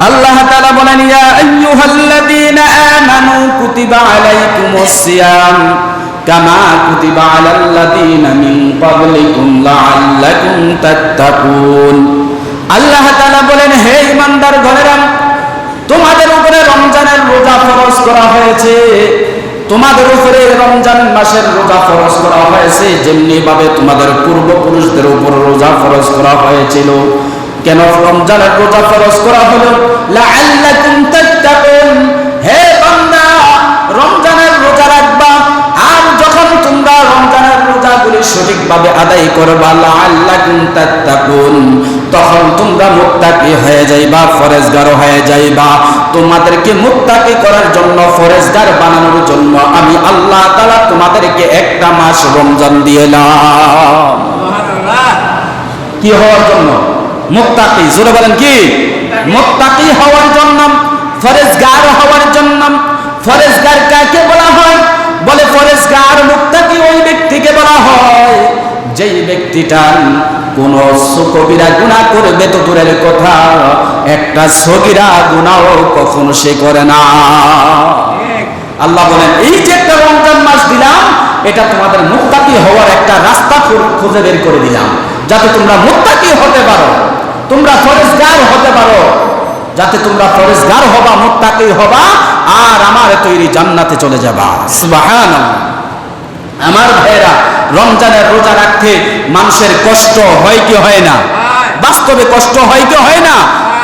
আল্লাহ তাআলা বলেন, ইয়া আইয়ুহাল্লাযীনা আমানু কুতিবা আলাইকুমুস সিয়াম কামা কুতিবা আলাল্লাযীনা মিন ক্বাবলিকুম লাআল্লাকুম তাত্তাকুন। আল্লাহ তাআলা বলেন, হে ঈমানদার গণেরা তোমাদের উপরে রমজানের রোজা ফরজ করা হয়েছে। তোমাদের উপরে রমজান মাসের রোজা ফরজ করা হয়েছে যেমনি ভাবে তোমাদের পূর্বপুরুষদের উপর রোজা ফরজ করা হয়েছিল। কেন রমজানের রোজা ফরজ করা হলো? লাআল্লাকুম তাত্তাকুন। হে বান্দা রমজানের রোজা রাখবা। আর যখন তোমরা রমজানের রোজাগুলি সঠিকভাবে আদায় করবা লাআল্লাকুম তাত্তাকুন তখন তোমরা মুত্তাকি হয়ে যাইবা ফরেজগার হয়ে যাইবা। তোমাদেরকে মুত্তাকি করার জন্য ফরেজগার বানানোর জন্য আমি আল্লাহ তাআলা তোমাদেরকে একটা মাস রমজান দিয়েলাম কি হওয়ার জন্য? মুত্তাকি, জোরে বলেন কি? মুত্তাকি হওয়ার জন্য, ফরেজগার হওয়ার জন্য, ফরেজগার কাকে বলা হয়? বলে ফরেজগার মুত্তাকি ওই ব্যক্তিকে বলা হয়, যেই ব্যক্তিটা কোন কবিরা গুণা করবে তো দূরের কথা, একটা সগিরা গুণাও কখনো সে করে না। আল্লাহ বলেন, এই যে একটা রমজান মাস দিলাম, এটা তোমাদের মুক্তাকি হওয়ার একটা রাস্তা খুঁজে বের করে দিলাম, যাতে তোমরা মুক্তাকি হতে পারো। তোমরা ফরেজগার হতে পারো। যাতে তোমরা ফরেজগার হবা মুত্তাকি হবা, আর আমার তৈরি জান্নাতে চলে যাবা। সুবহানাল্লাহ। আমার ভাইয়েরা, রমজানের রোজা রাখতে মানুষের কষ্ট হয় কি হয় না? বাস্তবে কষ্ট হয় কি হয় না?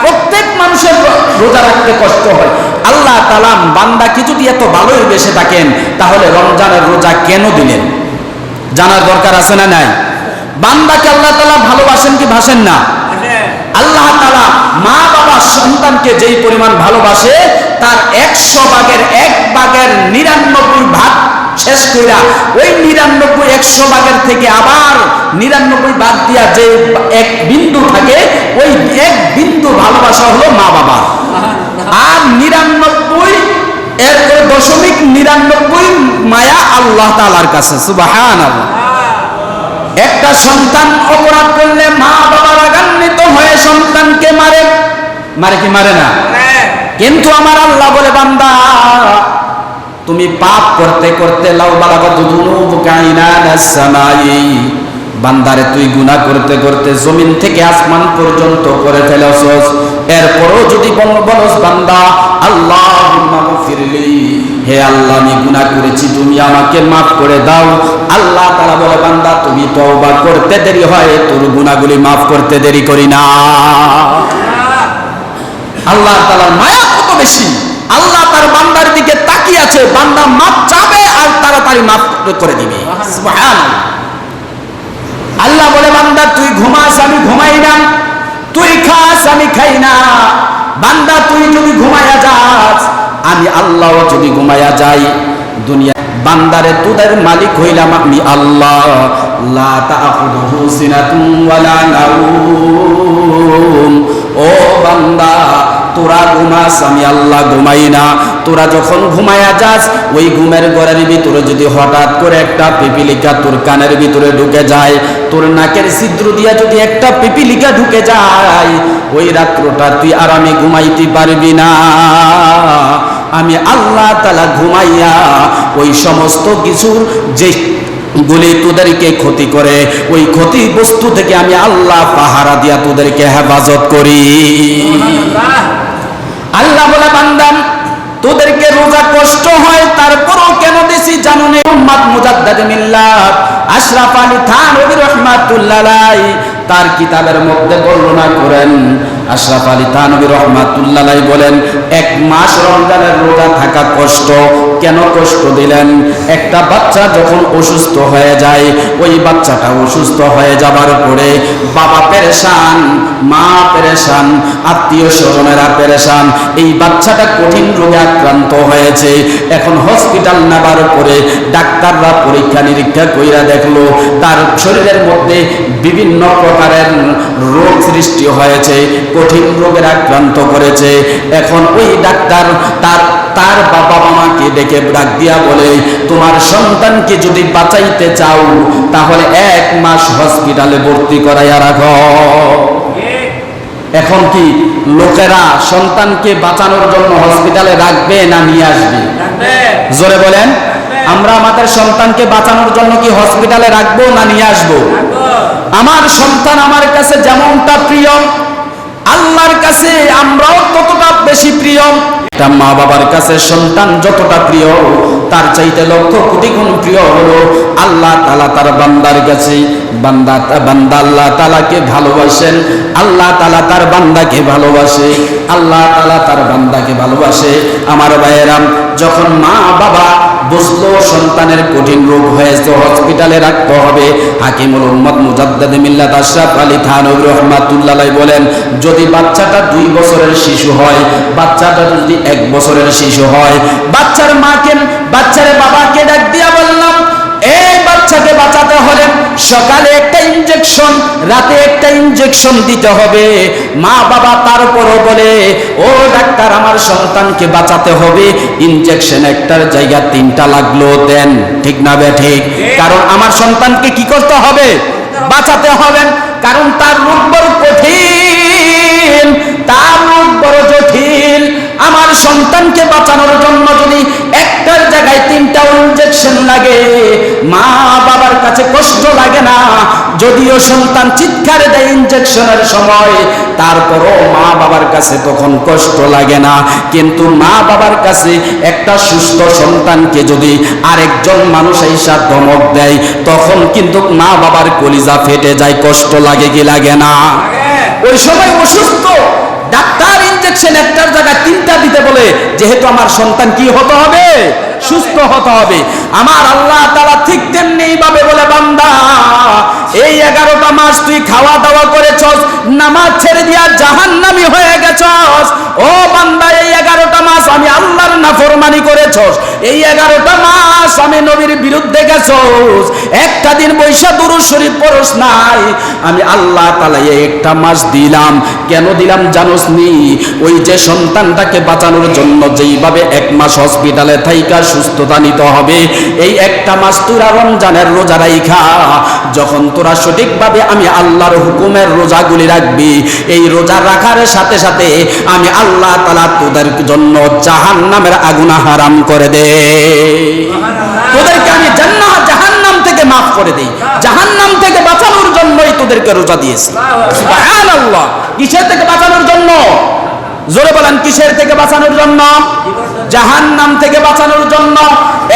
প্রত্যেক মানুষের রোজা রাখতে কষ্ট হয়। আল্লাহ তালাম বান্দা বান্দাকে যদি এত ভালোই বেসে থাকেন, তাহলে রমজানের রোজা কেন দিলেন? জানার দরকার আছে না নাই? বান্দাকে আল্লাহ তালা ভালোবাসেন কি ভাসেন না? আল্লাহ তালা মা বাবা সন্তানকে যেই পরিমাণ ভালোবাসে, তার একশো ভাগের এক ভাগের নিরানব্বই ভাগ শেষ কইরা ওই নিরানব্বই, একশো ভাগের থেকে আবার নিরানব্বই বাদ দিয়া যে এক বিন্দু থাকে, ওই এক বিন্দু ভালোবাসা হলো মা বাবা আর নিরানব্বই, এর দশমিক নিরানব্বই মায়া আল্লাহ তালার কাছে সুবাহান একটা সন্তান অপরাধ করলে মা বাবা রাগান্বিত হয়ে সন্তানকে মারে মারে কি মারে না? কিন্তু আমার আল্লাহ বলে বান্দা তুমি পাপ করতে করতে লাউ বালাগত দুনু বুকাইনা সামাই বান্দারে তুই গুনাহ করতে করতে জমিন থেকে আসমান পর্যন্ত করে ফেলছস। এরপরও যদি বল- বলস, বান্দা আল্লাহ গফিরলি হে আল্লাহ, আমি গুনাহ করেছি, তুমি আমাকে মাফ করে দাও। আল্লাহ তাআলা বলে, বান্দা, তুমি তওবা করতে দেরি হয়, তোর গুনাহগুলি মাফ করতে দেরি করি না। আল্লাহ তাআলার মায়া কত বেশি। আল্লাহ তার বান্দার দিকে তাকিয়ে আছে, বান্দা মাপ চাবে আর তাড়াতাড়ি মাফ করে দিবে। সুবহানাল্লাহ। আল্লাহ বলে, বান্দা, তুই ঘুমাস, আমি ঘুমাই না। তুই খাস, আমি খাই না। বান্দা, তুই যদি ঘুমায়া যাস, আমি আল্লাহ যদি ঘুমায়া যাই, দুনিয়া বান্দারে তোদের মালিক হইলাম আমি আল্লাহ। লা তাখুদুহু সিনাতুন ওয়ালা ও বান্দা তোরা ঘুমাস, আমি আল্লাহ ঘুমাই না। তোরা যখন ঘুমায়া যাস, ওই ঘুমের ঘরের ভিতরে যদি হঠাৎ করে একটা পিপিলিকা তোর কানের ভিতরে ঢুকে যায়, তোর নাকের ছিদ্র দিয়া যদি একটা পিপিলিকা ঢুকে যায়, ওই রাত্রটা তুই আরামে ঘুমাইতে পারবি না। আমি আল্লাহ তালা ঘুমাইয়া ওই সমস্ত কিছুর যে গুলি তোদেরকে ক্ষতি করে, ওই ক্ষতি বস্তু থেকে আমি আল্লাহ পাহারা দিয়া তোদেরকে হেফাজত করি। আল্লাহ বলে বান্দান তোদেরকে রোজা কষ্ট হয়, তারপরও কেন দিছি জানো নে? উম্মাদ মুজাদ্দাদ মিল্লাত, আশরাফ আলী থানভী রহমাতুল্লাহ তার কিতাবের মধ্যে বর্ণনা করেন আশরাফ আলী থানভী রহমাতুল্লাহ বলেন, এক মাস রমজানের রোজা থাকা কষ্ট। কেন কষ্ট দিলেন? একটা বাচ্চা যখন অসুস্থ হয়ে যায়, ওই বাচ্চাটা অসুস্থ হয়ে যাবার পরে বাবা পেরেশান, মা পেরেশান, আত্মীয় স্বজনেরা পেরেশান, এই বাচ্চাটা কঠিন রোগে আক্রান্ত হয়েছে। এখন হসপিটাল নেবার পরে ডাক্তাররা পরীক্ষা নিরীক্ষা কইরা দেখল, তার শরীরের মধ্যে বিভিন্ন প্রকারের রোগ সৃষ্টি হয়েছে। কঠিন রোগের আক্রান্ত করেছে। এখন ওই ডাক্তার তার তার বাবা মামাকে ডেকে ডাক দিয়া বলে তোমার সন্তানকে যদি বাঁচাইতে চাও তাহলে এক মাস হসপিটালে ভর্তি করাইয়া রাখো। এখন কি লোকেরা সন্তানকে বাঁচানোর জন্য হসপিটালে রাখবে না নিয়ে আসবে? জোরে বলেন আমরা আমাদের সন্তানকে বাঁচানোর জন্য কি হসপিটালে রাখব না নিয়ে আসব? আমার সন্তান আমার কাছে যেমনটা প্রিয় আল্লাহর কাছে আমরাও ততটা বেশি প্রিয়। একটা মা বাবার কাছে সন্তান যতটা প্রিয়, তার চাইতে লক্ষ কোটি গুণ প্রিয় হলো আল্লাহ তালা তার বান্দার কাছে। বান্দা বান্দা আল্লাহ তালাকে ভালোবাসেন, আল্লাহ তালা তার বান্দাকে ভালোবাসে, আল্লাহ তালা তার বান্দাকে ভালোবাসে। আমার ভাইয়েরাম, যখন মা বাবা বুঝলো সন্তানের কঠিন রোগ হয়েছে হসপিটালে রাখতে হবে। হাকিমুল উম্মদ মুজাদ্দাদ মিল্লাত আশরাফ আলী থানব রহমাতুল্লাহ বলেন, যদি বাচ্চাটা দুই বছরের শিশু হয়, বাচ্চাটা যদি এক বছরের শিশু হয়, বাচ্চার মাকে, বাচ্চার বাবাকে ডাক দিয়া বললাম বাচ্চাকে বাঁচাতে হলে সকালে একটা ইনজেকশন রাতে একটা ইনজেকশন দিতে হবে। মা বাবা তারপরও বলে, ও ডাক্তার, আমার সন্তানকে বাঁচাতে হবে। ইনজেকশন একটার জায়গা তিনটা লাগল, দেন। ঠিক না বে, ঠিক? কারণ আমার সন্তানকে কি করতে হবে? বাঁচাতে হবে। কারণ তার রোগ বড় কঠিন। তার আমার সন্তানকে বাঁচানোর জন্য যদি একটার জায়গায় তিনটা ইনজেকশন লাগে মা বাবার কাছে কষ্ট লাগে না। যদিও সন্তান চিৎকার দেয় ইনজেকশনের সময় তারপরও মা বাবার কাছে তখন কষ্ট লাগে না। কিন্তু মা বাবার কাছে একটা সুস্থ সন্তানকে যদি আরেকজন মানুষ এইসা ধমক দেয় তখন কিন্তু মা বাবার কলিজা ফেটে যায় কষ্ট লাগে কি লাগে না? ওই সময় অসুস্থ ডাক্তার ইনজেকশন একটার জায়গায় তিনটা দিতে বলে যেহেতু আমার সন্তান কি হতে হবে? সুস্থ হতে হবে। আমার আল্লাহ তারা ঠিক তেমনি ভাবে বলে, বান্দা, এই এগারোটা মাস তুই খাওয়া দাওয়া করেছস নামাজ ছেড়ে দিয়া জাহান্নামি হয়ে গেছস ও বান্দা, এই এগারোটা মাস আমি আল্লাহর নাফরমানি করেছস এই এগারোটা মাস আমি নবীর বিরুদ্ধে গেছস একটা দিন বৈশা দুরু শরীফ পরশ নাই। আমি আল্লাহ তালা একটা মাস দিলাম। কেন দিলাম জানোস নি? ওই যে সন্তানটাকে বাঁচানোর জন্য যেইভাবে এক মাস হসপিটালে থাইকা সুস্থতা নিতে হবে। এই একটা মাস তোরা রমজানের রোজা রাইখা। যখন তোরা সঠিকভাবে আমি আল্লাহর হুকুমের রোজাগুলি রাখবি, এই রোজা রাখার সাথে সাথে আমি আল্লাহ তালা তোদের জন্য জাহান নামের আগুনা হারাম করে দে। তোদেরকে আমি জান্নাত, জাহান্নাম থেকে মাফ করে দেই। জাহান্নাম থেকে বাঁচানোর জন্যই তোদেরকে রোজা দিয়েছি। কিসের থেকে বাঁচানোর জোরে বলেন, কিসের থেকে বাঁচানোর জন্য? জাহান্নাম থেকে বাঁচানোর জন্য।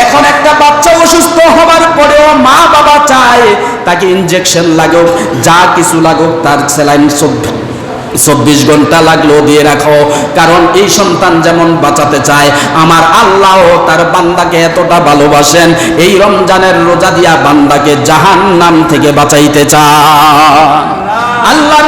এখন একটা বাচ্চা অসুস্থ হবার পরেও মা বাবা চায়, তাকে ইনজেকশন লাগুক, যা কিছু লাগুক, তার স্যালাইন চব্বিশ ঘণ্টা লাগলেও দিয়ে রাখো। কারণ এই সন্তান যেমন বাঁচাতে চায়, আমার আল্লাহ তার বান্দাকে এতটা ভালোবাসেন, এই রমজানের রোজা দিয়া বান্দাকে জাহান নাম থেকে বাঁচাইতে চান। আল্লাহ